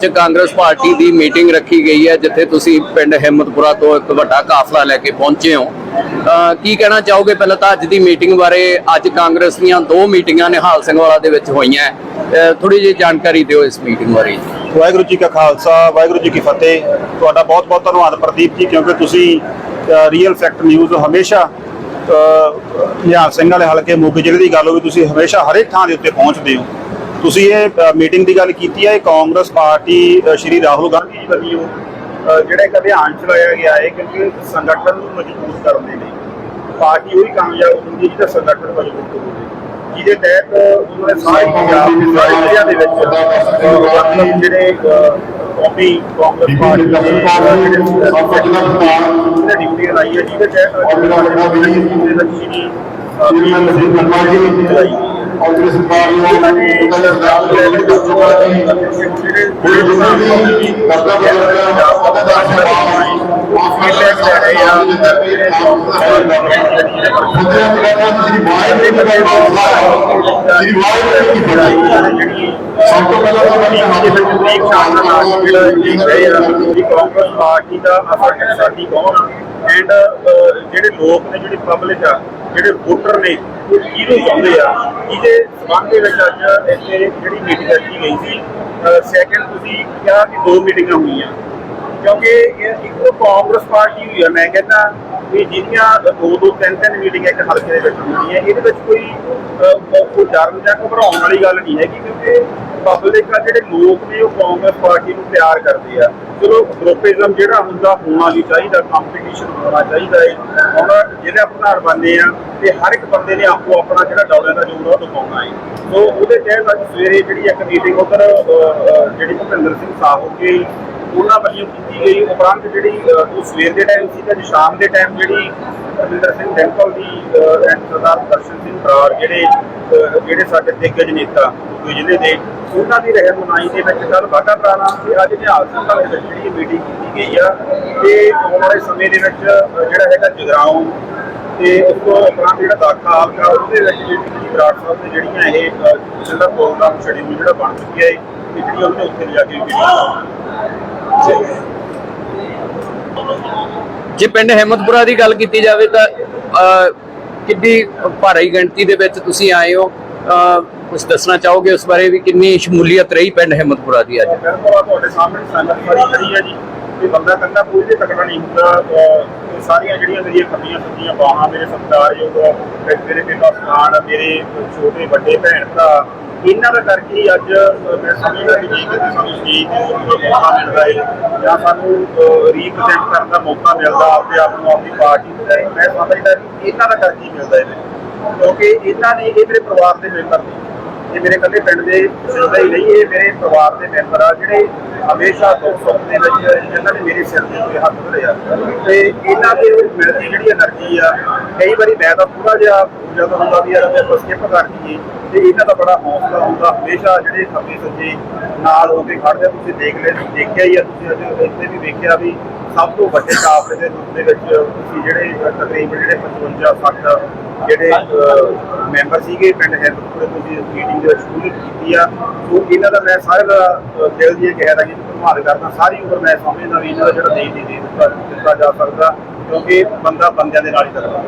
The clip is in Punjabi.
ਚ ਕਾਂਗਰਸ ਪਾਰਟੀ ਦੀ ਮੀਟਿੰਗ ਰੱਖੀ ਗਈ ਹੈ, ਜਿੱਥੇ ਤੁਸੀਂ ਪਿੰਡ ਹਿੰਮਤਪੁਰਾ ਤੋਂ ਇੱਕ ਵੱਡਾ ਕਾਫਲਾ ਲੈ ਕੇ ਪਹੁੰਚੇ ਹੋ। ਕੀ ਕਹਿਣਾ ਚਾਹੋਗੇ ਪਹਿਲਾਂ ਤਾਂ ਅੱਜ ਦੀ ਮੀਟਿੰਗ ਬਾਰੇ? ਅੱਜ ਕਾਂਗਰਸ ਦੀਆਂ ਦੋ ਮੀਟਿੰਗਾਂ ਨਿਹਾਲ ਸਿੰਘ ਵਾਲਾ ਦੇ ਵਿੱਚ ਹੋਈਆਂ। ਥੋੜੀ ਜਿਹੀ ਜਾਣਕਾਰੀ ਦਿਓ ਇਸ ਮੀਟਿੰਗ ਬਾਰੇ ਵਾਹਿਗੁਰੂ ਜੀ ਕਾ ਖਾਲਸਾ, ਵਾਹਿਗੁਰੂ ਜੀ ਕੀ ਫਤਿਹ। ਤੁਹਾਡਾ ਬਹੁਤ ਬਹੁਤ ਧੰਨਵਾਦ ਪ੍ਰਦੀਪ ਜੀ, ਕਿਉਂਕਿ ਤੁਸੀਂ ਰੀਅਲ ਫੈਕਟ ਨਿਊਜ਼ ਹਮੇਸ਼ਾ ਨਿਹਾਲ ਸਿੰਘ ਵਾਲੇ ਹਲਕੇ ਮੋਗੇ ਜ਼ਿਲ੍ਹੇ ਦੀ ਗੱਲ ਹੋਵੇ, ਤੁਸੀਂ ਹਮੇਸ਼ਾ ਹਰੇਕ ਥਾਂ ਦੇ ਉੱਤੇ ਪਹੁੰਚਦੇ ਹੋ। ਤੁਸੀਂ ਇਹ ਮੀਟਿੰਗ ਦੀ ਗੱਲ ਕੀਤੀ ਹੈ ਕਾਂਗਰਸ ਪਾਰਟੀ ਸ਼੍ਰੀ ਰਾਹੁਲ ਗਾਂਧੀ ਜੀ ਵੱਲੋਂ ਜਿਹੜਾ ਇੱਕ ਅਭਿਆਨ ਚਲਾਇਆ ਗਿਆ ਹੈ ਕਿਉਂਕਿ ਸੰਗਠਨ ਨੂੰ ਮਜ਼ਬੂਤ ਕਰਨ ਦੇ ਲਈ ਪਾਰਟੀ ਉਹੀ ਕਾਮਯਾਬ ਹੁੰਦੀ ਹੈ ਜਿਹਦਾ ਸੰਗਠਨ ਮਜ਼ਬੂਤ ਹੋਵੇ ਜਿਹਦੇ ਤਹਿਤ ਉਹਨਾਂ ਨੇ ਸਾਰੇ ਪੰਜਾਬ ਦੇ ਸਾਰੇ ਜ਼ਿਲ੍ਹਿਆਂ ਦੇ ਵਿੱਚ ਜਿਹੜੇ ਕੌਮੀ ਕਾਂਗਰਸ ਪਾਰਟੀ ਦੇ ਜਿਹੜੇ ਡਿਊਟੀ ਲਾਈ ਹੈ ਜਿਹਦੇ ਤਹਿਤ ਸ਼੍ਰੀ ਭੀਮ ਸਿੰਘ ਜੀ ਕਾਂਗਰਸ ਪਾਰਟੀ ਨੂੰ ਨੇ ਪੰਜਾਬ ਦੇ ਵਿੱਚ ਜਿਹੜੇ ਜਿਹੜੇ ਵੀ ਕਰਦਾ ਬਦਲਦਾ ਪਤਾ ਦਾ ਫੀਡਬੈਕ ਲੈ ਰਹੇ ਆ ਖੁਦਰਾ ਬਗਾਨਾ ਜਿਹੜੀ ਵਾਇਰ ਦੇ ਬਗਾਈ ਜਿਹੜੀ ਵਾਇਰ ਦੀ ਬੜਾਈ ਸਭ ਤੋਂ ਪਹਿਲਾਂ ਤਾਂ ਬੜੀ ਕਾਂਗਰਸ ਪਾਰਟੀ ਦਾ ਅਸਰ ਸਾਡੀ ਕੌਣ ਆ ਐਂਡ ਜਿਹੜੇ ਲੋਕ ਨੇ ਜਿਹੜੀ ਪਬਲਿਕ ਆ ਜਿਹੜੇ ਵੋਟਰ ਨੇ ਉਹ ਕਿਹਨੂੰ ਚਾਹੁੰਦੇ ਆ। ਇਹਦੇ ਸੰਬੰਧ ਦੇ ਵਿੱਚ ਅੱਜ ਇੱਥੇ ਜਿਹੜੀ ਮੀਟਿੰਗ ਰੱਖੀ ਗਈ ਸੀ ਸੈਕੰਡ ਤੁਸੀਂ ਕਿਹਾ ਕਿ ਦੋ ਮੀਟਿੰਗਾਂ ਹੋਈਆਂ ਕਿਉਂਕਿ ਇਹ ਇੱਕ ਕਾਂਗਰਸ ਪਾਰਟੀ ਹੋਈ ਹੈ ਮੈਂ ਕਹਿੰਦਾ ਵੀ ਜਿਹੜੀਆਂ ਦੋ ਦੋ ਤਿੰਨ ਤਿੰਨ ਮੀਟਿੰਗ ਇੱਕ ਹਲਕੇ ਦੇ ਵਿੱਚ ਹੁੰਦੀਆਂ ਇਹਦੇ ਵਿੱਚ ਕੋਈ ਅਹ, ਕੋਈ ਡਰ ਜਾਂ ਘਬਰਾਉਣ ਵਾਲੀ ਗੱਲ ਨਹੀਂ ਹੈਗੀ ਕਿਉਂਕਿ ਪਬਲਿਕ ਆ ਜਿਹੜੇ ਲੋਕ ਨੇ ਉਹ ਕਾਂਗਰਸ ਪਾਰਟੀ ਨੂੰ ਪਿਆਰ ਕਰਦੇ ਆ। ਚਲੋ ਗਰੁੱਪਿਜ਼ਮ ਜਿਹੜਾ ਹੁੰਦਾ ਹੋਣਾ ਵੀ ਚਾਹੀਦਾ ਕੰਪੀਟੀਸ਼ਨ ਹੋਣਾ ਚਾਹੀਦਾ ਹੈ ਹੁਣ ਜਿਹੜਾ ਪ੍ਰਧਾਨ ਬੰਦੇ ਆ ਤੇ ਹਰ ਇੱਕ ਬੰਦੇ ਨੇ ਆਪੋ ਆਪਣਾ ਜਿਹੜਾ ਦੌੜੇ ਦਾ ਜੋਰ ਉਹ ਦਿਖਾਉਣਾ ਹੈ। ਸੋ ਉਹਦੇ ਤਹਿਤ ਅੱਜ ਸਵੇਰੇ ਜਿਹੜੀ ਇੱਕ ਮੀਟਿੰਗ ਉਧਰ ਜਿਹੜੀ ਭੁਪਿੰਦਰ ਸਿੰਘ ਸਾਹਿਬ ਹੋ ਗਈ ਉਹਨਾਂ ਵੱਲੋਂ ਕੀਤੀ ਗਈ। ਉਪਰੰਤ ਜਿਹੜੀ ਉਹ ਸਵੇਰ ਦੇ ਟਾਈਮ ਸੀ ਤੇ ਸ਼ਾਮ ਦੇ ਟਾਈਮ ਜਿਹੜੀ ਰਵਿੰਦਰ ਸਿੰਘ ਡੈਂਕਲ ਦੀ ਐਂਡ ਸਰਦਾਰ ਦਰਸ਼ਨ ਸਿੰਘ ਬਰਾੜ ਜਿਹੜੇ ਜਿਹੜੇ ਸਾਡੇ ਦਿੱਗਜ ਨੇਤਾ ਕੋਈ ਜ਼ਿਲ੍ਹੇ ਦੇ, ਉਹਨਾਂ ਦੀ ਰਹਿਨੁਮਾਈ ਦੇ ਵਿੱਚ ਕੱਲ ਵਾਟਾ ਪ੍ਰਾਣਾ ਤੇ ਅੱਜ ਨਿਹਾਲ ਸਿੰਘ ਵਾਲੇ ਜਿਹੜੀ ਮੀਟਿੰਗ ਕੀਤੀ ਗਈ ਆ। ਤੇ ਆਉਣ ਵਾਲੇ ਸਮੇਂ ਦੇ ਵਿੱਚ ਜਿਹੜਾ ਹੈਗਾ ਜਗਰਾਉਂ ਤੇ ਉਸ ਤੋਂ ਉਪਰੰਤ ਜਿਹੜਾ ਦਾਖਾ ਹਲਕਾ ਉਹਦੇ ਜਿਹੜੀ ਬਰਾੜ ਸਾਹਿਬ ਨੇ ਜਿਹੜੀਆਂ ਇਹ ਜਿਹੜਾ ਪ੍ਰੋਗਰਾਮ ਸ਼ਡਿਊਲ ਜਿਹੜਾ ਬਣ ਚੁੱਕਿਆ ਹੈ ਤੇ ਜਿਹੜੀ ਉਹਨੇ ਉੱਥੇ ਲਿਜਾ ਕੇ ਜੇ ਪਿੰਡ ਹਿੰਮਤਪੁਰਾ ਦੀ ਗੱਲ ਕੀਤੀ ਜਾਵੇ ਤਾਂ ਕਿੰਨੀ ਭਾਰੀ ਗਿਣਤੀ ਦੇ ਵਿੱਚ ਤੁਸੀਂ ਆਏ ਹੋ। ਕੁਝ ਦੱਸਣਾ ਚਾਹੋਗੇ ਉਸ ਬਾਰੇ ਵੀ ਕਿੰਨੀ ਸ਼ਮੂਲੀਅਤ ਰਹੀ ਪਿੰਡ ਹਿੰਮਤਪੁਰਾ ਦੀ ਅੱਜ? ਤੁਹਾਡੇ ਸਾਹਮਣੇ ਸੰਗਤ ਖੜੀ ਹੈ ਜੀ। ਤੇ ਬੰਦਾ ਕੰਦਾ ਕੋਈ ਵੀ ਤਕੜਾ ਨਹੀਂ ਹੁੰਦਾ ਇਹ ਸਾਰੀਆਂ ਜਿਹੜੀਆਂ ਮੇਰੀਆਂ ਖੱਬੀਆਂ ਸੱਜੀਆਂ ਬਾਹਾਂ ਮੇਰੇ ਸਤਿਕਾਰਯੋਗ ਮੇਰੇ ਪਿਤਾ ਸਥਾਨ ਮੇਰੇ ਛੋਟੇ ਵੱਡੇ ਭੈਣ ਭਰਾ, ਇਹਨਾਂ ਦਾ ਕਰਕੇ ਅੱਜ ਮੈਂ ਸਮਝਦਾ ਕਿ ਜੇ ਕਿਤੇ ਸਾਨੂੰ ਸਟੇਜ ਤੇ ਮੌਕਾ ਮਿਲਦਾ ਹੈ, ਜਾਂ ਸਾਨੂੰ ਰੀਪ੍ਰੈਜ਼ੈਂਟ ਕਰਨ ਦਾ ਮੌਕਾ ਮਿਲਦਾ ਆਪਦੇ ਆਪ ਨੂੰ ਆਪਣੀ ਪਾਰਟੀ ਨੂੰ ਮੈਂ ਸਮਝਦਾ ਕਿ ਇਹਨਾਂ ਦਾ ਕਰਕੇ ਮਿਲਦਾ ਹੈ। ਕਿਉਂਕਿ ਇਹਨਾਂ ਨੇ ਇਹ ਮੇਰੇ ਪਰਿਵਾਰ ਦੇ ਮੈਂਬਰ ਨੇ। ਇਹ ਮੇਰੇ ਕੱਲੇ ਪਿੰਡ ਦੇ ਸਿੱਧਾ ਹੀ ਨਹੀਂ, ਇਹ ਮੇਰੇ ਪਰਿਵਾਰ ਦੇ ਮੈਂਬਰ ਆ, ਜਿਹੜੇ ਹਮੇਸ਼ਾ ਦੁੱਖ ਸੁੱਖ ਦੇ ਵਿੱਚ ਜਿਹਨਾਂ ਨੇ ਮੇਰੇ ਸਿਰ ਤੇ ਹੱਥ ਧਰਿਆ। ਤੇ ਇਹਨਾਂ ਦੇ ਮਿਲਦੀ ਜਿਹੜੀ એનર્ਜੀ ਆ, ਕਈ ਵਾਰੀ ਮੈਂ ਤਾਂ ਪੂਰਾ ਜਿਹਾ ਜਦੋਂ ਹੁੰਦਾ ਵੀ ਯਾਰ ਆਪਾਂ ਸਕਿਪ ਕਰ ਦਈਏ ਤੇ ਇਹਨਾਂ ਦਾ ਬੜਾ ਹੌਸਲਾ ਹੁੰਦਾ, ਹਮੇਸ਼ਾ ਜਿਹੜੇ ਖੱਬੇ ਸੱਜੇ ਨਾਲ ਹੋ ਕੇ ਖੜਦੇ ਤੁਸੀਂ ਦੇਖ ਲੈ ਦੇਖਿਆ ਹੀ ਆ, ਤੁਸੀਂ ਅੱਜ ਇੱਥੇ ਵੀ ਵੇਖਿਆ ਵੀ ਸਭ ਤੋਂ ਵੱਡੇ ਕਾਫਲੇ ਦੇ ਰੂਪ ਦੇ ਵਿੱਚ ਤੁਸੀਂ ਜਿਹੜੇ ਤਕਰੀਬਨ ਜਿਹੜੇ 55 60 ਜਿਹੜੇ ਮੈਂਬਰ ਸੀਗੇ ਪਿੰਡ ਹੈਦਰਪੁਰ, ਤੁਸੀਂ ਮੀਟਿੰਗ ਦੇ ਵਿੱਚ ਕੀਤੀ ਆ। ਸੋ ਇਹਨਾਂ ਦਾ ਮੈਂ ਸਾਰੇ ਦਾ ਦਿਲ ਦੀ ਕਹਿ ਰਿਹਾ ਕਿ ਧੰਨਵਾਦ ਕਰਦਾ, ਸਾਰੀ ਉਮਰ ਮੈਂ ਸਮਝਦਾ ਵੀ ਇਹਨਾਂ ਦਾ ਜਿਹੜਾ ਦੇਸ਼ ਦੀ ਦੇ ਦਿੱਤਾ ਜਾ ਸਕਦਾ, ਕਿਉਂਕਿ ਬੰਦਾ ਬੰਦਿਆਂ ਦੇ ਨਾਲ ਹੀ ਕਰਦਾ।